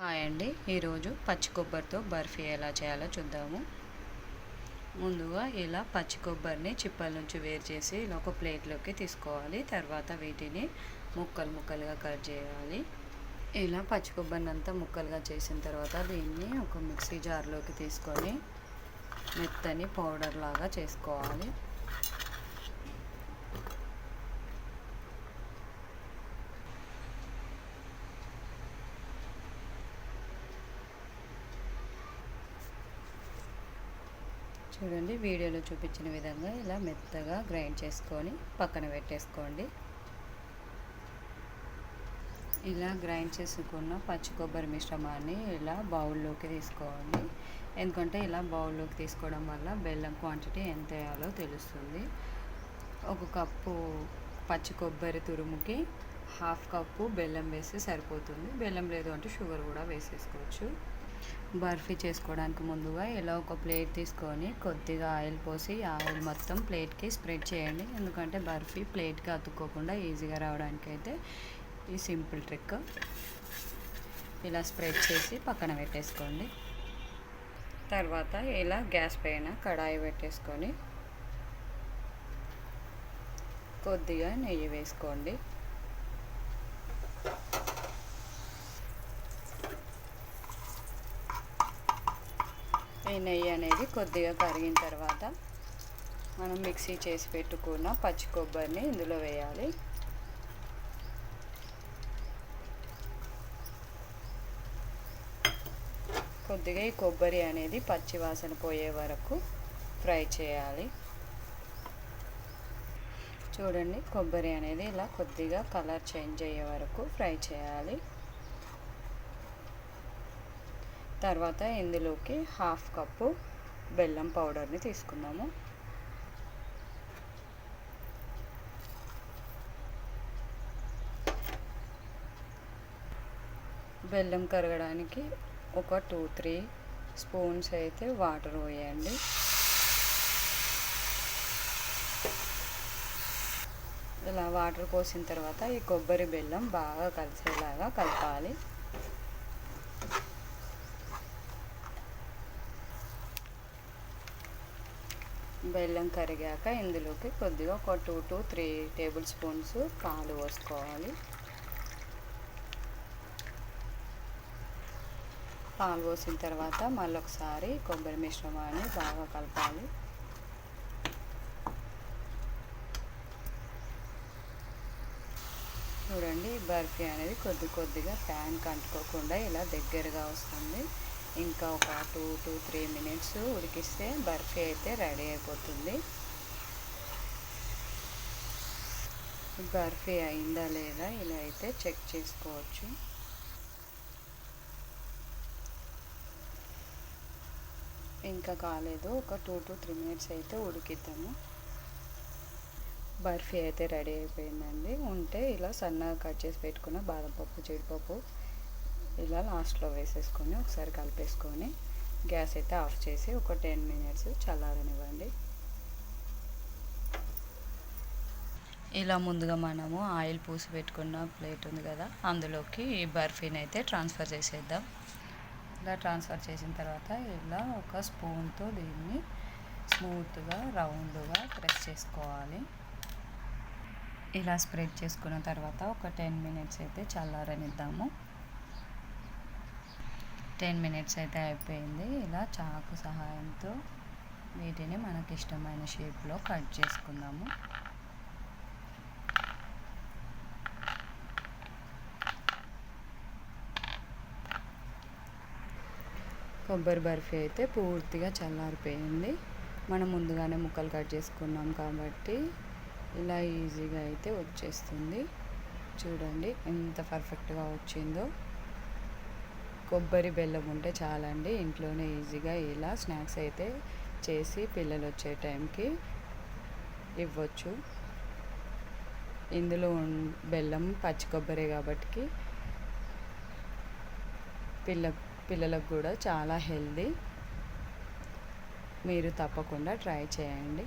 Hi అండి. ఈరోజు పచ్చి కొబ్బరితో బర్ఫీ ఎలా చేయాలో చూద్దాము. ముందుగా ఇలా పచ్చి కొబ్బరిని చిప్పల నుంచి వేరు చేసి ఇలా ఒక ప్లేట్లోకి తీసుకోవాలి. తర్వాత వీటిని ముక్కలు ముక్కలుగా కట్ చేయాలి. ఇలా పచ్చి కొబ్బరిని అంతా ముక్కలుగా చేసిన తర్వాత దీన్ని ఒక మిక్సీ జార్లోకి తీసుకొని మెత్తని పౌడర్ లాగా చేసుకోవాలి. చూడండి వీడియోలో చూపించిన విధంగా ఇలా మెత్తగా గ్రైండ్ చేసుకొని పక్కన పెట్టేసుకోండి. ఇలా గ్రైండ్ చేసుకున్న పచ్చి కొబ్బరి మిశ్రమాన్ని ఇలా బౌల్లోకి తీసుకోండి. ఎందుకంటే ఇలా బౌల్లోకి తీసుకోవడం వల్ల బెల్లం క్వాంటిటీ ఎంత వేయాలో తెలుస్తుంది. ఒక కప్పు పచ్చి కొబ్బరి తురుముకి హాఫ్ కప్పు బెల్లం వేస్తే సరిపోతుంది. బెల్లం లేదు అంటే షుగర్ కూడా వేసేసుకోవచ్చు. బర్ఫీ చేసుకోవడానికి ముందుగా ఇలా ఒక ప్లేట్ తీసుకొని కొద్దిగా ఆయిల్ పోసి ఆయిల్ మొత్తం ప్లేట్కి స్ప్రెడ్ చేయండి. ఎందుకంటే బర్ఫీ ప్లేట్కి అతుక్కోకుండా ఈజీగా రావడానికి అయితే ఈ సింపుల్ ట్రిక్. ఇలా స్ప్రెడ్ చేసి పక్కన పెట్టేసుకోండి. తర్వాత ఇలా గ్యాస్ పైన కడాయి పెట్టేసుకొని కొద్దిగా నెయ్యి వేసుకోండి. నెయ్యి అనేది కొద్దిగా కరిగిన తర్వాత మనం మిక్సీ చేసి పెట్టుకున్న పచ్చి కొబ్బరిని ఇందులో వేయాలి. కొద్దిగా ఈ కొబ్బరి అనేది పచ్చి వాసన పోయే వరకు ఫ్రై చేయాలి. చూడండి కొబ్బరి అనేది ఇలా కొద్దిగా కలర్ చేంజ్ అయ్యే వరకు ఫ్రై చేయాలి. తర్వాత ఇందులోకి హాఫ్ కప్పు బెల్లం పౌడర్ని తీసుకుందాము. బెల్లం కరగడానికి ఒక టూ త్రీ స్పూన్స్ అయితే వాటర్ పోయండి. ఇలా వాటర్ పోసిన తర్వాత ఈ కొబ్బరి బెల్లం బాగా కలిసేలాగా కలపాలి. బెల్లం కరిగాక ఇందులోకి కొద్దిగా ఒక two to three tablespoons పాలు పోసుకోవాలి. పాలు పోసిన తర్వాత మళ్ళీ ఒకసారి కొబ్బరి మిశ్రమాన్ని బాగా కలపాలి. చూడండి బర్ఫీ అనేది కొద్ది కొద్దిగా ప్యాన్ కంటుకోకుండా ఇలా దగ్గరగా వస్తుంది. ఇంకా ఒక టూ టూ త్రీ మినిట్స్ ఉడికిస్తే బర్ఫీ అయితే రెడీ అయిపోతుంది. బర్ఫీ అయిందా లేదా ఇలా అయితే చెక్ చేసుకోవచ్చు. ఇంకా కాలేదు ఒక టూ టు త్రీ మినిట్స్ అయితే ఉడికిద్దాము. బర్ఫీ అయితే రెడీ అయిపోయిందండి. ఉంటే ఇలా సన్నగా కట్ చేసి పెట్టుకున్న బాదం పప్పు జీడిపప్పు ఇలా లాస్ట్లో వేసేసుకొని ఒకసారి కలిపేసుకొని గ్యాస్ అయితే ఆఫ్ చేసి ఒక టెన్ మినిట్స్ చల్లారనివ్వండి. ఇలా ముందుగా మనము ఆయిల్ పూసి పెట్టుకున్న ప్లేట్ ఉంది కదా అందులోకి ఈ బర్ఫీని అయితే ట్రాన్స్ఫర్ చేసేద్దాం. ఇలా ట్రాన్స్ఫర్ చేసిన తర్వాత ఇలా ఒక స్పూన్తో దీన్ని స్మూత్గా రౌండ్గా ప్రెస్ చేసుకోవాలి. ఇలా స్ప్రెడ్ చేసుకున్న తర్వాత ఒక టెన్ మినిట్స్ అయితే చల్లారనిద్దాము. టెన్ మినిట్స్ అయితే అయిపోయింది. ఇలా చాకు సహాయంతో వీటిని మనకి ఇష్టమైన షేప్లో కట్ చేసుకుందాము. కొబ్బరి బర్ఫీ అయితే పూర్తిగా చల్లారిపోయింది. మనం ముందుగానే ముక్కలు కట్ చేసుకున్నాం కాబట్టి ఇలా ఈజీగా అయితే వచ్చేస్తుంది. చూడండి ఎంత పర్ఫెక్ట్గా వచ్చిందో. కొబ్బరి బెల్లం ఉంటే చాలండి. ఇంట్లోనే ఈజీగా ఇలా స్నాక్స్ అయితే చేసి పిల్లలు వచ్చే టైంకి ఇవ్వచ్చు. ఇందులో బెల్లం పచ్చి కొబ్బరి కాబట్టి పిల్ల పిల్లలకు కూడా చాలా హెల్దీ. మీరు తప్పకుండా ట్రై చేయండి.